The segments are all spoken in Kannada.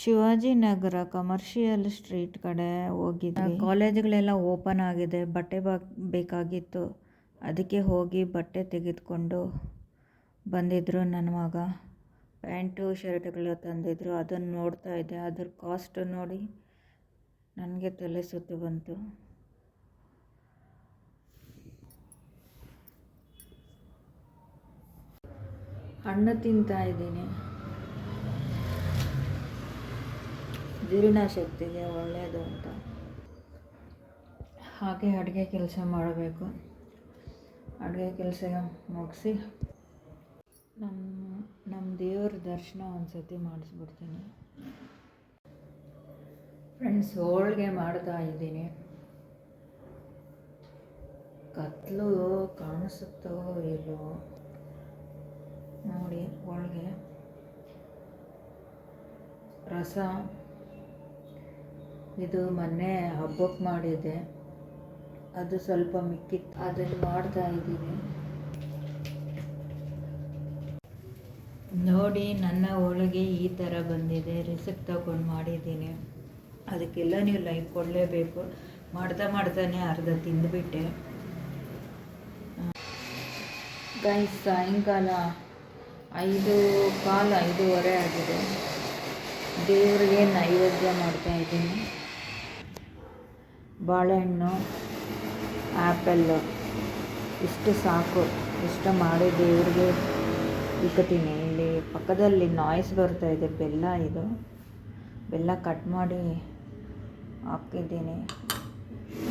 ಶಿವಾಜಿನಗರ ಕಮರ್ಷಿಯಲ್ ಸ್ಟ್ರೀಟ್ ಕಡೆ ಹೋಗಿದ್ದೆ ಕಾಲೇಜ್ಗಳೆಲ್ಲ ಓಪನ್ ಆಗಿದೆ, ಬಟ್ಟೆ ಬೇಕಾಗಿತ್ತು. ಅದಕ್ಕೆ ಹೋಗಿ ಬಟ್ಟೆ ತೆಗೆದುಕೊಂಡು ಬಂದಿದ್ದರು ನನ್ನ ಮಗ. ಪ್ಯಾಂಟು, ಶರ್ಟ್ಗಳು ತಂದಿದ್ದರು ಅದನ್ನು ನೋಡ್ತಾ ಇದ್ದೆ. ಅದ್ರ ಕಾಸ್ಟ್ ನೋಡಿ ನನಗೆ ತಲೆ ಸುತ್ತು ಬಂತು. ಹಣ್ಣು ತಿಂತಾ ಇದ್ದೀನಿ. ಜೀರ್ಣಶಕ್ತಿಗೆ ಒಳ್ಳೆಯದು ಅಂತ. ಹಾಗೆ ಅಡುಗೆ ಕೆಲಸ ಮಾಡಬೇಕು. ಅಡುಗೆ ಕೆಲಸ ಮುಗಿಸಿ ನಮ್ಮ ನಮ್ಮ ದೇವ್ರ ದರ್ಶನ ಒಂದು ಸತಿ ಮಾಡಿಸ್ಬಿಡ್ತೀನಿ. ಫ್ರೆಂಡ್ಸ್ ಹೋಳಿಗೆ ಮಾಡ್ತಾ ಇದ್ದೀನಿ. ಕತ್ಲು ಕಾಣಿಸುತ್ತೋ ಇಲ್ಲೋ ನೋಡಿ, ಹೋಳಿಗೆ. ರಸ. ಇದು ಮೊನ್ನೆ ಹಬ್ಬಕ್ಕೆ ಮಾಡಿದ್ದೆ. ಅದು ಸ್ವಲ್ಪ ಮಿಕ್ಕಿತ್ತು. ಅದನ್ನು ಮಾಡ್ತಾ ಇದ್ದೀನಿ. ನೋಡಿ, ನನ್ನ ಹೋಳಿಗೆ ಈ ಥರ ಬಂದಿದೆ. ರಿಸಕ್ ತಗೊಂಡು ಮಾಡಿದ್ದೀನಿ. ಅದಕ್ಕೆಲ್ಲ ನೀವು ಲೈಕ್ ಕೊಡಲೇಬೇಕು. ಮಾಡ್ತಾ ಮಾಡ್ತಾನೆ ಅರ್ಧ ತಿಂದುಬಿಟ್ಟೆ. ಗೈಸ್ ಸಾಯಂಕಾಲ ಐದು ಕಾಲು ಐದೂವರೆ ಆಗಿದೆ. ದೇವರಿಗೆ ನೈವೇದ್ಯ ಮಾಡ್ತಾ ಇದ್ದೀನಿ. ಬಾಳೆಹಣ್ಣು ಆ್ಯಪಲ್ಲು ಇಷ್ಟು ಸಾಕು. ಇಷ್ಟು ಮಾಡಿ ದೇವ್ರಿಗೆ ಇಕ್ಕತೀನಿ. ಇಲ್ಲಿ ಪಕ್ಕದಲ್ಲಿ ನಾಯ್ಸ್ ಬರ್ತಾ ಇದೆ. ಬೆಲ್ಲ ಇದು. ಬೆಲ್ಲ ಕಟ್ ಮಾಡಿ ಹಾಕಿದ್ದೀನಿ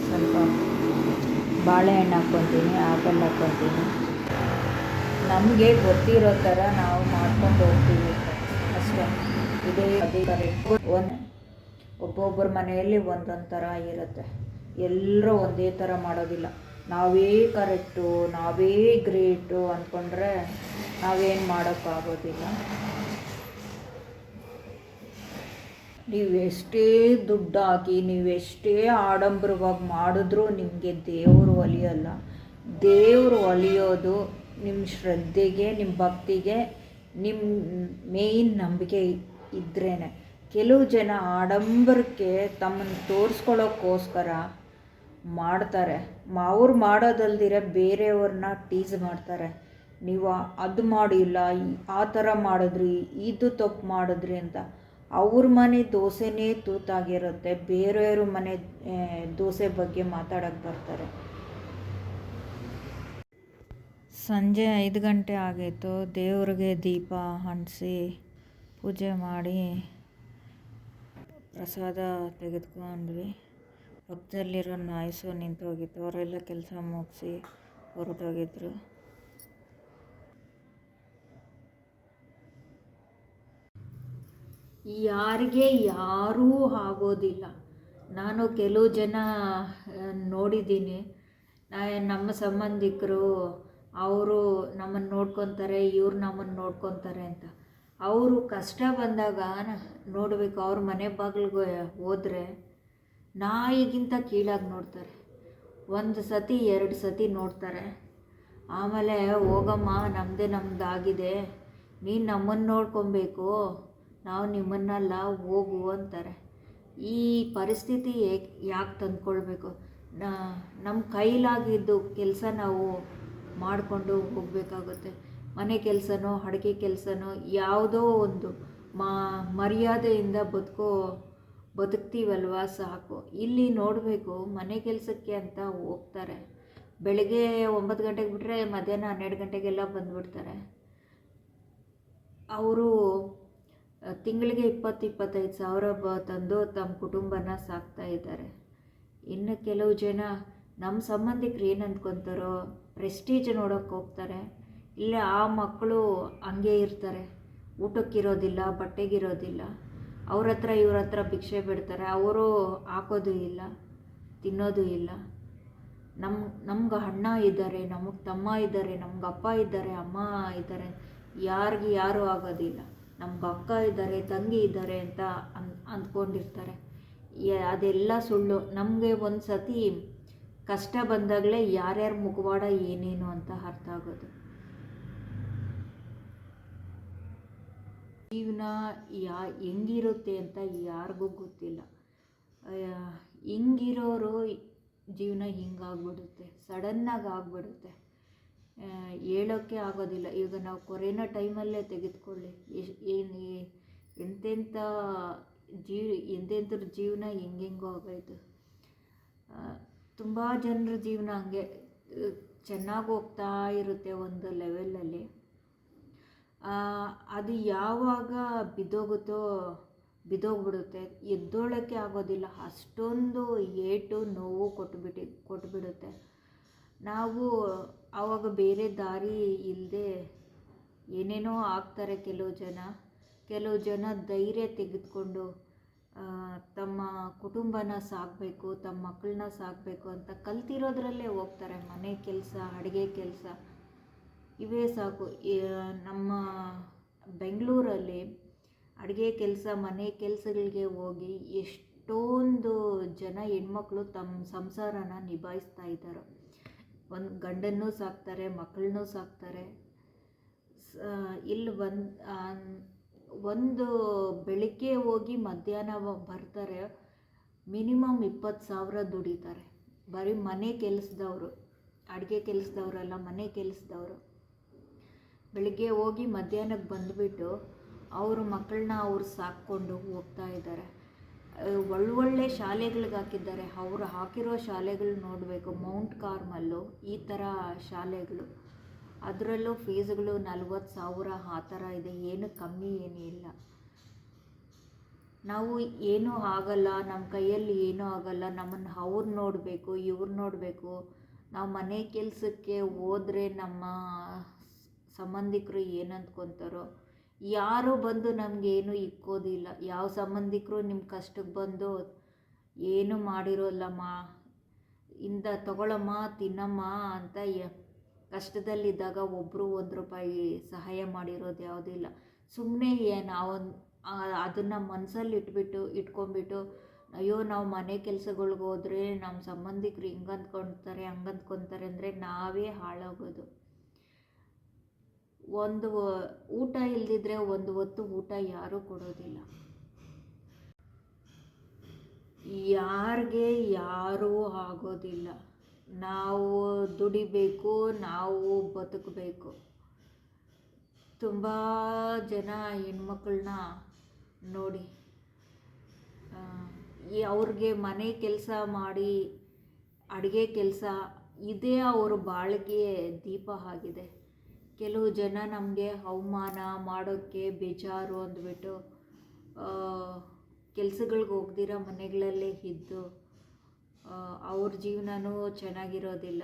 ಸ್ವಲ್ಪ ಬಾಳೆಹಣ್ಣು ಹಾಕ್ಕೊತೀನಿ ಆ್ಯಪಲ್ ಹಾಕ್ಕೊತೀನಿ. ನಮಗೆ ಗೊತ್ತಿರೋ ಥರ ನಾವು ಮಾಡ್ಕೊಂಡು ಹೋಗ್ತೀವಿ. ಅಷ್ಟೇ. ಇದೇ ಅದೇ ಒಂದು ಒಬ್ಬೊಬ್ಬರ ಮನೆಯಲ್ಲಿ ಒಂದೊಂದು ಥರ ಇರುತ್ತೆ. ಎಲ್ಲರೂ ಒಂದೇ ಥರ ಮಾಡೋದಿಲ್ಲ. ನಾವೇ ಕರೆಕ್ಟು ನಾವೇ ಗ್ರೇಟು ಅಂದ್ಕೊಂಡ್ರೆ ನಾವೇನು ಮಾಡೋಕ್ಕಾಗೋದಿಲ್ಲ. ನೀವೆಷ್ಟೇ ದುಡ್ಡು ಹಾಕಿ, ನೀವೆಷ್ಟೇ ಆಡಂಬರವಾಗಿ ಮಾಡಿದ್ರೂ ನಿಮಗೆ ದೇವರು ಒಲಿಯಲ್ಲ. ದೇವರು ಒಲಿಯೋದು ನಿಮ್ಮ ಶ್ರದ್ಧೆಗೆ ನಿಮ್ಮ ಭಕ್ತಿಗೆ ನಿಮ್ಮ ಮೇಯ್ನ್ ನಂಬಿಕೆ ಇದ್ರೇ ಕೆಲವು ಜನ ಆಡಂಬರಕ್ಕೆ ತಮ್ಮನ್ನು ತೋರಿಸ್ಕೊಳ್ಳೋಕ್ಕೋಸ್ಕರ ಮಾಡ್ತಾರೆ. ಅವ್ರು ಮಾಡೋದಲ್ದಿರ ಬೇರೆಯವ್ರನ್ನ ಟೀಸ್ ಮಾಡ್ತಾರೆ. ನೀವು ಅದು ಮಾಡಿಲ್ಲ ಆ ಥರ ಮಾಡಿದ್ರಿ, ಇದು ತಪ್ಪು ಮಾಡಿದ್ರಿ ಅಂತ. ಅವ್ರ ಮನೆ ದೋಸೆನೇ ತೂತಾಗಿರುತ್ತೆ ಬೇರೆಯವ್ರ ಮನೆ ದೋಸೆ ಬಗ್ಗೆ ಮಾತಾಡೋಕ್ಕೆ ಬರ್ತಾರೆ. ಸಂಜೆ ಐದು ಗಂಟೆ ಆಗಿತ್ತು ದೇವ್ರಿಗೆ ದೀಪ ಅಂಟಿಸಿ ಪೂಜೆ ಮಾಡಿ ಪ್ರಸಾದ ತೆಗೆದುಕೊಂಡ್ವಿ. ಪಕ್ಕದಲ್ಲಿರೋ ನಾಯ್ಸು ನಿಂತೋಗಿತ್ತು. ಅವರೆಲ್ಲ ಕೆಲಸ ಮುಗಿಸಿ ಹೊರಟೋಗಿದ್ರು. ಯಾರಿಗೆ ಯಾರೂ ಆಗೋದಿಲ್ಲ. ನಾನು ಕೆಲವು ಜನ ನೋಡಿದ್ದೀನಿ. ನಮ್ಮ ಸಂಬಂಧಿಕರು, ಅವರು ನಮ್ಮನ್ನು ನೋಡ್ಕೊತಾರೆ, ಇವ್ರು ನಮ್ಮನ್ನು ನೋಡ್ಕೊತಾರೆ ಅಂತ. ಅವರು ಕಷ್ಟ ಬಂದಾಗ ನೋಡಬೇಕು, ಅವ್ರ ಮನೆ ಬಾಗಿಲಿಗೆ ಹೋದರೆ ನಾಯಿಗಿಂತ ಕೀಳಾಗಿ ನೋಡ್ತಾರೆ. ಒಂದು ಸತಿ, ಎರಡು ಸತಿ ನೋಡ್ತಾರೆ. ಆಮೇಲೆ, ಹೋಗಮ್ಮ ನಮ್ಮದೇ ನಮ್ಮದಾಗಿದೆ ನೀನು ನಮ್ಮನ್ನು ನೋಡ್ಕೊಬೇಕು, ನಾವು ನಿಮ್ಮನ್ನೆಲ್ಲ ಹೋಗು ಅಂತಾರೆ. ಈ ಪರಿಸ್ಥಿತಿ ಏಕೆ, ಯಾಕೆ ತಂದ್ಕೊಳ್ಬೇಕು? ನಮ್ಮ ಕೈಲಾಗಿದ್ದು ಕೆಲಸ ನಾವು ಮಾಡಿಕೊಂಡು ಹೋಗಬೇಕಾಗುತ್ತೆ. ಮನೆ ಕೆಲಸನೋ, ಅಡುಗೆ ಕೆಲಸನೋ, ಯಾವುದೋ ಒಂದು ಮಾ, ಮರ್ಯಾದೆಯಿಂದ ಬದುಕೋ, ಬದುಕ್ತೀವಲ್ವ ಸಾಕು. ಇಲ್ಲಿ ನೋಡಬೇಕು ಮನೆ ಕೆಲಸಕ್ಕೆ ಅಂತ ಹೋಗ್ತಾರೆ. ಬೆಳಗ್ಗೆ ಒಂಬತ್ತು ಗಂಟೆಗೆ ಬಿಟ್ಟರೆ ಮಧ್ಯಾಹ್ನ ಹನ್ನೆರಡು ಗಂಟೆಗೆಲ್ಲ ಬಂದುಬಿಡ್ತಾರೆ. ಅವರು ತಿಂಗಳಿಗೆ ಇಪ್ಪತ್ತು ಇಪ್ಪತ್ತೈದು ಸಾವಿರ ಬ, ತಂದು ತಮ್ಮ ಕುಟುಂಬನ ಸಾಕ್ತಾ ಇದ್ದಾರೆ. ಇನ್ನು ಕೆಲವು ಜನ ನಮ್ಮ ಸಂಬಂಧಿಕರು ಏನು ಅಂದ್ಕೊತಾರೋ ಪ್ರೆಸ್ಟೀಜ್ ನೋಡೋಕ್ಕೆ ಹೋಗ್ತಾರೆ. ಇಲ್ಲ ಆ ಮಕ್ಕಳು ಹಂಗೆ ಇರ್ತಾರೆ. ಊಟಕ್ಕಿರೋದಿಲ್ಲ, ಬಟ್ಟೆಗಿರೋದಿಲ್ಲ. ಅವ್ರ ಹತ್ರ ಇವ್ರ ಹತ್ರ ಭಿಕ್ಷೆ ಬಿಡ್ತಾರೆ. ಅವರು ಹಾಕೋದು ಇಲ್ಲ, ತಿನ್ನೋದು ಇಲ್ಲ. ನಮ್ಮ ನಮ್ಗೆ ಅಣ್ಣ ಇದ್ದಾರೆ, ನಮಗೆ ತಮ್ಮ ಇದ್ದಾರೆ, ನಮ್ಗೆ ಅಪ್ಪ ಇದ್ದಾರೆ, ಅಮ್ಮ ಇದ್ದಾರೆ. ಯಾರಿಗೆ ಯಾರೂ ಆಗೋದಿಲ್ಲ. ನಮ್ಗೆ ಅಕ್ಕ ಇದ್ದಾರೆ, ತಂಗಿ ಇದ್ದಾರೆ ಅಂತ ಅನ್, ಅಂದ್ಕೊಂಡಿರ್ತಾರೆ. ಅದೆಲ್ಲ ಸುಳ್ಳು. ನಮಗೆ ಒಂದು ಸತಿ ಕಷ್ಟ ಬಂದಾಗಲೇ ಯಾರ್ಯಾರ ಮುಖವಾಡ ಏನೇನು ಅಂತ ಅರ್ಥ ಆಗೋದು. ಜೀವನ ಯಾ ಹೆಂಗಿರುತ್ತೆ ಅಂತ ಯಾರಿಗೂ ಗೊತ್ತಿಲ್ಲ. ಹೆಂಗಿರೋರು ಜೀವನ ಹಿಂಗಾಗ್ಬಿಡುತ್ತೆ, ಸಡನ್ನಾಗಿ ಆಗ್ಬಿಡುತ್ತೆ. ಹೇಳೋಕ್ಕೆ ಆಗೋದಿಲ್ಲ. ಈಗ ನಾವು ಕೊರೋನಾ ಟೈಮಲ್ಲೇ ತೆಗೆದುಕೊಳ್ಳಿ. ಏನು ಎಂತೆಂಥ ಜೀವ ಎಂತೆಂಥರ ಜೀವನ ಹೆಂಗೆಂಗೋ ಆಗೋಯ್ತು. ತುಂಬ ಜನರ ಜೀವನ ಹಂಗೆ ಚೆನ್ನಾಗಿ ಹೋಗ್ತಾ ಇರುತ್ತೆ ಒಂದು ಲೆವೆಲಲ್ಲಿ ಅದು ಯಾವಾಗ ಬಿದ್ದೋಗುತ್ತೋ, ಬಿದ್ದೋಗ್ಬಿಡುತ್ತೆ, ಎದ್ದೋಳಕ್ಕೆ ಆಗೋದಿಲ್ಲ. ಅಷ್ಟೊಂದು ಏಟು ನೋವು ಕೊಟ್ಬಿಟ್ಟು, ಕೊಟ್ಬಿಡುತ್ತೆ. ನಾವು ಆವಾಗ ಬೇರೆ ದಾರಿ ಇಲ್ಲದೆ ಏನೇನೋ ಆಗ್ತಾರೆ ಕೆಲವು ಜನ. ಕೆಲವು ಜನ ಧೈರ್ಯ ತೆಗೆದುಕೊಂಡು ತಮ್ಮ ಕುಟುಂಬನ ಸಾಕಬೇಕು, ತಮ್ಮ ಮಕ್ಕಳನ್ನ ಸಾಕಬೇಕು ಅಂತ ಕಲ್ತಿರೋದ್ರಲ್ಲೇ ಹೋಗ್ತಾರೆ. ಮನೆ ಕೆಲಸ, ಅಡುಗೆ ಕೆಲಸ. ಇವೇ ಸಾಕು. ನಮ್ಮ ಬೆಂಗಳೂರಲ್ಲಿ ಅಡುಗೆ ಕೆಲಸ, ಮನೆ ಕೆಲಸಗಳಿಗೆ ಹೋಗಿ ಎಷ್ಟೊಂದು ಜನ ಹೆಣ್ಮಕ್ಳು ತಮ್ಮ ಸಂಸಾರನ ನಿಭಾಯಿಸ್ತಾ ಇದ್ದಾರೆ. ಒಂದು ಗಂಡನ್ನೂ ಸಾಕ್ತಾರೆ, ಮಕ್ಕಳನ್ನೂ ಸಾಕ್ತಾರೆ. ಇಲ್ಲಿ ಬಂದು ಒಂದು ಬೆಳಿಗ್ಗೆ ಹೋಗಿ ಮಧ್ಯಾಹ್ನ ಬರ್ತಾರೆ, ಮಿನಿಮಮ್ ಇಪ್ಪತ್ತು ಸಾವಿರ ದುಡಿತಾರೆ. ಬರೀ ಮನೆ ಕೆಲಸದವರು, ಅಡುಗೆ ಕೆಲಸದವರಲ್ಲ, ಮನೆ ಕೆಲಸದವರು. ಬೆಳಿಗ್ಗೆ ಹೋಗಿ ಮಧ್ಯಾಹ್ನಕ್ಕೆ ಬಂದುಬಿಟ್ಟು ಅವ್ರ ಮಕ್ಕಳನ್ನ ಅವ್ರು ಸಾಕ್ಕೊಂಡು ಹೋಗ್ತಾ ಇದ್ದಾರೆ. ಒಳ್ಳೊಳ್ಳೆ ಶಾಲೆಗಳಿಗೆ ಹಾಕಿದ್ದಾರೆ. ಅವರು ಹಾಕಿರೋ ಶಾಲೆಗಳು ನೋಡಬೇಕು. ಮೌಂಟ್ ಕಾರ್ಮಲ್ಲು ಈ ಥರ ಶಾಲೆಗಳು. ಅದರಲ್ಲೂ ಫೀಸ್ಗಳು ನಲ್ವತ್ತು ಸಾವಿರ ಆ ಥರ ಇದೆ. ಏನು ಕಮ್ಮಿ ಏನೂ ಇಲ್ಲ. ನಾವು ಏನೂ ಆಗಲ್ಲ. ನಮ್ಮ ಕೈಯಲ್ಲಿ ಏನೂ ಆಗಲ್ಲ. ನಮ್ಮನ್ನು ಅವ್ರು ನೋಡಬೇಕು, ಇವ್ರು ನೋಡಬೇಕು. ನಾವು ಮನೆ ಕೆಲಸಕ್ಕೆ ಹೋದರೆ ನಮ್ಮ ಸಂಬಂಧಿಕರು ಏನು ಅಂದ್ಕೊತಾರೋ ಯಾರು ಬಂದು ನಮಗೇನು ಇಕ್ಕೋದಿಲ್ಲ. ಯಾವ ಸಂಬಂಧಿಕರು ನಿಮ್ಮ ಕಷ್ಟಕ್ಕೆ ಬಂದು ಏನು ಮಾಡಿರೋಲ್ಲಮ್ಮ, ಇಂದ ತಗೊಳಮ್ಮ, ತಿನ್ನಮ್ಮ ಅಂತ ಕಷ್ಟದಲ್ಲಿದ್ದಾಗ ಒಬ್ಬರು ಒಂದು ರೂಪಾಯಿ ಸಹಾಯ ಮಾಡಿರೋದು ಯಾವುದಿಲ್ಲ. ಸುಮ್ಮನೆ ನಾವು ಅದನ್ನು ಮನಸ್ಸಲ್ಲಿ ಇಟ್ಬಿಟ್ಟು, ಇಟ್ಕೊಂಡ್ಬಿಟ್ಟು, ಅಯ್ಯೋ, ನಾವು ಮನೆ ಕೆಲಸಗಳ್ಗೆ ಹೋದರೆ ನಮ್ಮ ಸಂಬಂಧಿಕರು ಹಿಂಗೆ ಅಂದ್ಕೊಳ್ತಾರೆ ಹಂಗೆ ಅಂದ್ಕೊತಾರೆ ಅಂದರೆ ನಾವೇ ಹಾಳಾಗೋದು. ಒಂದು ಊಟ ಇಲ್ದಿದ್ರೆ ಒಂದು ಹೊತ್ತು ಊಟ ಯಾರೂ ಕೊಡೋದಿಲ್ಲ. ಯಾರಿಗೆ ಯಾರೂ ಆಗೋದಿಲ್ಲ. ನಾವು ದುಡಿಬೇಕು, ನಾವು ಬದುಕಬೇಕು. ತುಂಬ ಜನ ಹೆಣ್ಮಕ್ಳನ್ನ ನೋಡಿ ಅವ್ರಿಗೆ ಮನೆ ಕೆಲಸ ಮಾಡಿ, ಅಡುಗೆ ಕೆಲಸ, ಇದೇ ಅವರು ಬಾಳಿಗೆ ದೀಪ ಆಗಿದೆ ಕೆಲವು ಜನ ನಮಗೆ ಅವಮಾನ ಮಾಡೋಕ್ಕೆ ಬೇಜಾರು ಅಂದ್ಬಿಟ್ಟು ಕೆಲ್ಸಗಳ್ಗೆ ಹೋಗ್ದಿರೋ ಮನೆಗಳಲ್ಲೇ ಇದ್ದು ಅವ್ರ ಜೀವನವೂ ಚೆನ್ನಾಗಿರೋದಿಲ್ಲ.